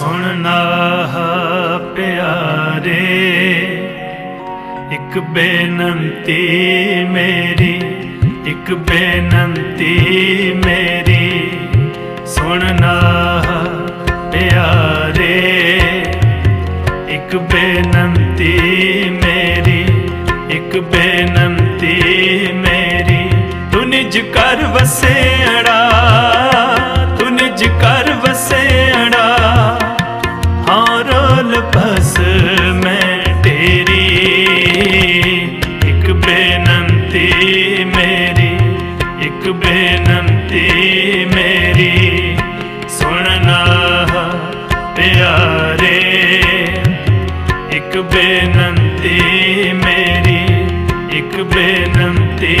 ਸੁਣਨਾ ਪਿਆਰੇ, ਇੱਕ ਬੇਨਤੀ ਮੇਰੀ, ਇੱਕ ਬੇਨਤੀ ਮੇਰੀ। ਸੁਣਨਾ ਪਿਆਰੇ, ਇੱਕ ਬੇਨਤੀ ਮੇਰੀ, ਇੱਕ ਬੇਨਤੀ ਮੇਰੀ। ਤੂੰ ਕਰ ਵਸੇੜਾ, ਤੂੰ ਨਿਜ ਕਰ ਵਸੇ ਅਰਦਾਸ ਇੱਕ ਬੇਨਤੀ ਮੇਰੀ ਇੱਕ ਬੇਨਤੀ ਮੇਰੀ। ਸੁਣਨਾ ਪਿਆਰੇ ਇੱਕ ਬੇਨਤੀ ਮੇਰੀ ਇੱਕ ਬੇਨਤੀ